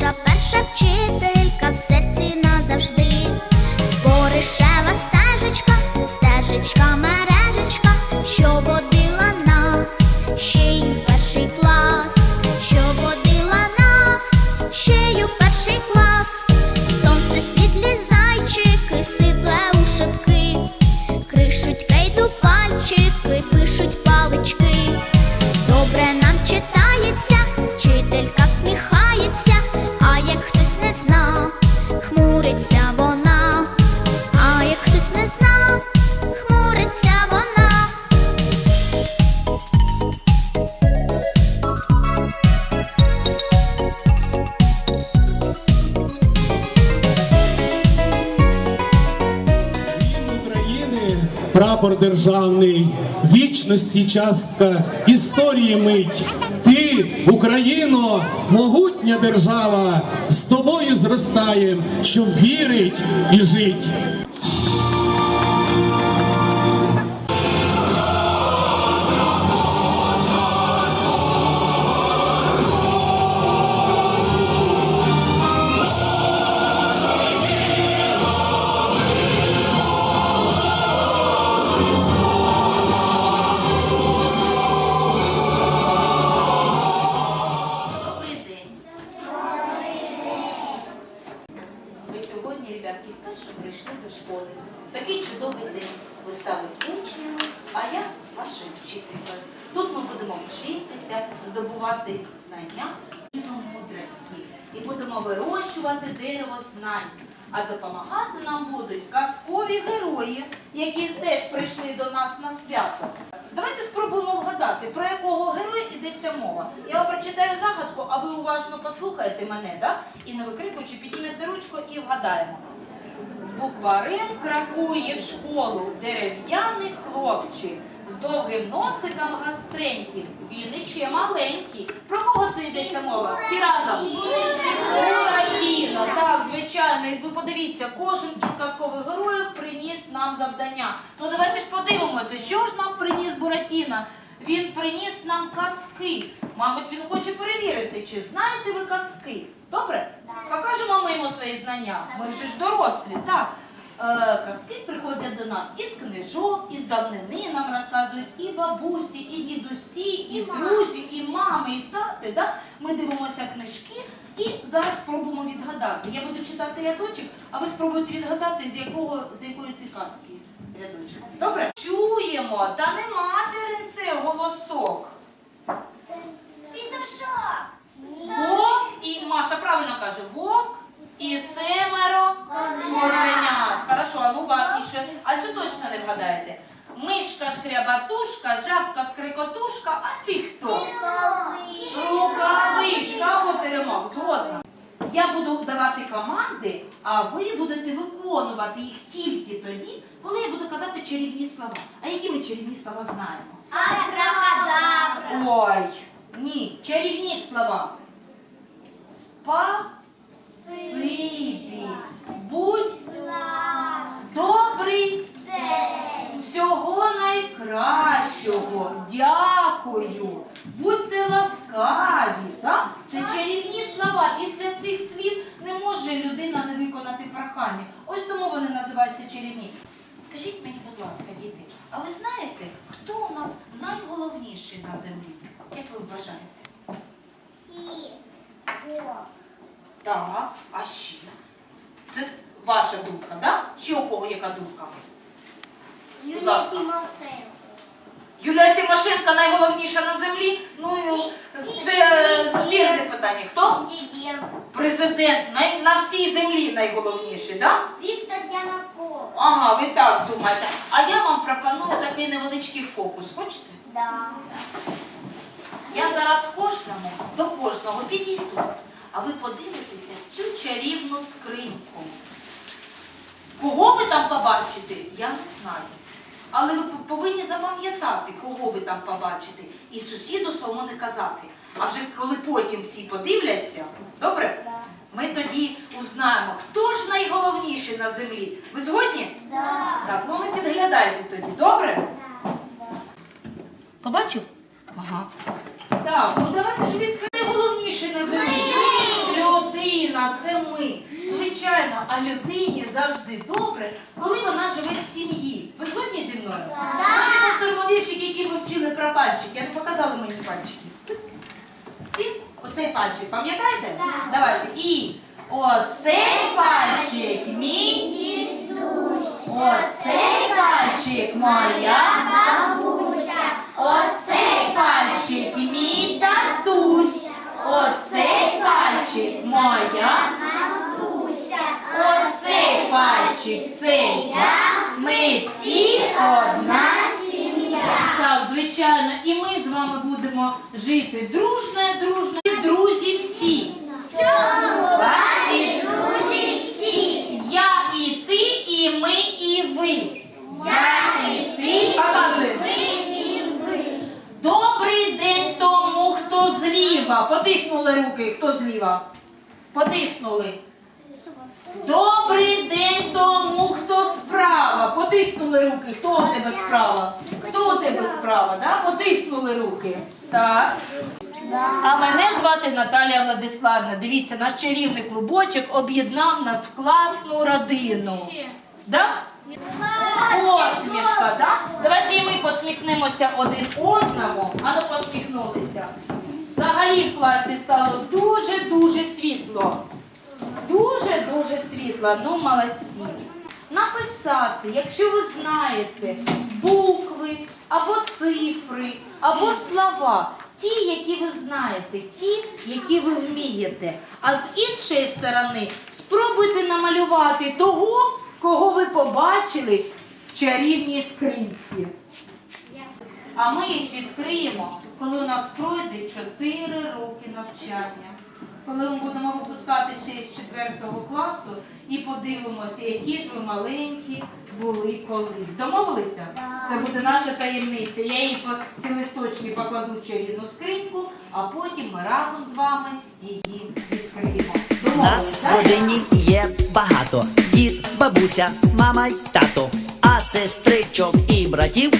наша перша вчителька в серці назавжди. Поришева стежечка, стежечка, мережечка, що водила нас, ще й у перший клас, що водила нас, ще й у перший клас. Сонце світлі зайчики, сипле у шибки, кришуть крейду пальчики, пишуть палички. Добре державний, вічності частка, історії мить. Ти, Україно, могутня держава, з тобою зростаєм, щоб вірить і жить. Школи. Такий чудовий день. Ви стали учнями, а я вашою вчителькою. Тут ми будемо вчитися, здобувати знання, мудрості. І будемо вирощувати дерево знань. А допомагати нам будуть казкові герої, які теж прийшли до нас на свято. Давайте спробуємо вгадати, про якого героя йдеться мова. Я вам прочитаю загадку, а ви уважно послухаєте мене, да? і не викрикуючи, піднімете ручку і вгадаємо. З букварем кракує в школу дерев'яний хлопчик з довгим носиком гастреньким. Він іще маленький. Про кого це йдеться мова? Всі разом. Україна, так, звичайно. І ви подивіться, кожен із казкових героїв приніс нам завдання. Ну давайте ж подивимося, що ж нам приніс Буратіна. Він приніс нам казки. Мабуть, він хоче перевірити, чи знаєте ви казки. Добре? Свої знання. Ми вже ж дорослі, так. Е, казки приходять до нас із книжок, із давнини нам розказують і бабусі, і дідусі, і, І друзі, і мами, і тати. Да? Ми дивимося книжки і зараз спробуємо відгадати. Я буду читати рядочок, а ви спробуйте відгадати, з якого з якої ці казки рядочок. Добре? Чуємо, та не материнце голосок. Пітушок! Вовк і Маша правильно каже, вовк і семеро козенят. Хорошо, а ну уважніше. А цю точно не вгадаєте. Мишка шкрябатушка, жабка скрикотушка, а ти хто? Рукавичка, от теремок, згодна. Я буду давати команди, а ви будете виконувати їх тільки тоді, коли я буду казати чарівні слова. А які ми чарівні слова знаємо? Абракадабра! Ой, ні, чарівні слова. Спасибі. Будь добрий. Всього найкращого. Дякую. Будьте ласкаві. Так? Це чарівні слова. Після цих слів не може людина не виконати прохання. Ось тому вони називаються чарівні. Скажіть мені, будь ласка, діти, а ви знаєте, хто у нас найголовніший на землі? Як ви вважаєте? Так, а ще? Це ваша думка, так? Ще у кого яка думка? Будь ласка. Юлія Тимошенко найголовніша на землі. Ну, це спірне питання. Хто? Президент най, на всій землі найголовніший, так? Віктор Янаков. Ага, ви так думаєте. А я вам пропоную такий невеличкий фокус. Хочете? Да. Я зараз кожному до кожного підійду, а ви подивитеся цю чарівну скриньку. Кого ви там побачите, я не знаю. Але ви повинні запам'ятати, кого ви там побачите, і сусіду своєму не казати. А вже коли потім всі подивляться, добре? Ми тоді узнаємо, хто ж найголовніший на землі. Ви згодні? Да. Так, ну не підглядайте тоді, добре? Побачив? Ага. Так, ну давайте ж відкрити найголовніше на землі. Люди родина, це ми. Звичайно, а людині завжди добре, коли вона живе в сім'ї. Ви згодні зі мною? Так. Повторимо віршик, який ми вчили пальчики. Я не показала мені пальчики. Всі? Оцей пальчик, пам'ятаєте? Так. Давайте. І оцей пальчик мій. Оцей пальчик моя бабуся. Оцей пальчик мій татусь. Оцей пальчик моя матуся. Оцей пальчик це я. Ми всі одна сім'я. Так, звичайно, і ми з вами будемо жити дружно, дружно. І Друзі всі. Ваші Друзі всі, я і ти, і ми, і ви. я і ти, Показуємо. ми і ви. Добрий день тому, хто зліва. Потиснули руки, хто зліва. Потиснули. Добрий день тому, хто справа. Потиснули руки. Хто у тебе справа? Хто у тебе справа? Да? Потиснули руки. Так. А мене звати Наталія Владиславівна. Дивіться, наш чарівний клубочок об'єднав нас в класну родину. Да? Посмішка, да? Давайте ми посміхнемося один одному. Ану посміхнутися. Взагалі в класі стало дуже-дуже світло. Дуже-дуже світло. Ну, молодці. Написати, якщо ви знаєте, букви або цифри, або слова. Ті, які ви знаєте, ті, які ви вмієте. А з іншої сторони спробуйте намалювати того, кого ви побачили в чарівній скринці. А ми їх відкриємо, коли у нас пройде 4 роки навчання. Коли ми будемо випускатися із 4 класу і подивимося, які ж ви маленькі були колись. Домовилися? Це буде наша таємниця. Я її по ці листочки покладу в чарівну скриньку, а потім ми разом з вами її відкриємо. Нас в родині є багато. Дід, бабуся, мама й тато, а сестричок і братів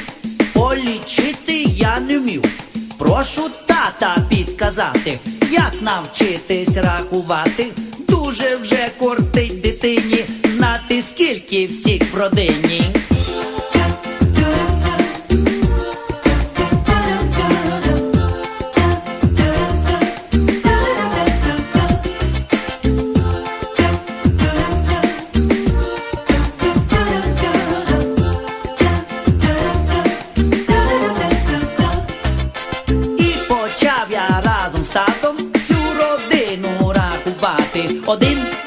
полічити я не вмів. Прошу тата підказати, як навчитись рахувати. Дуже вже кортить дитині знати, скільки всіх в родині. podemos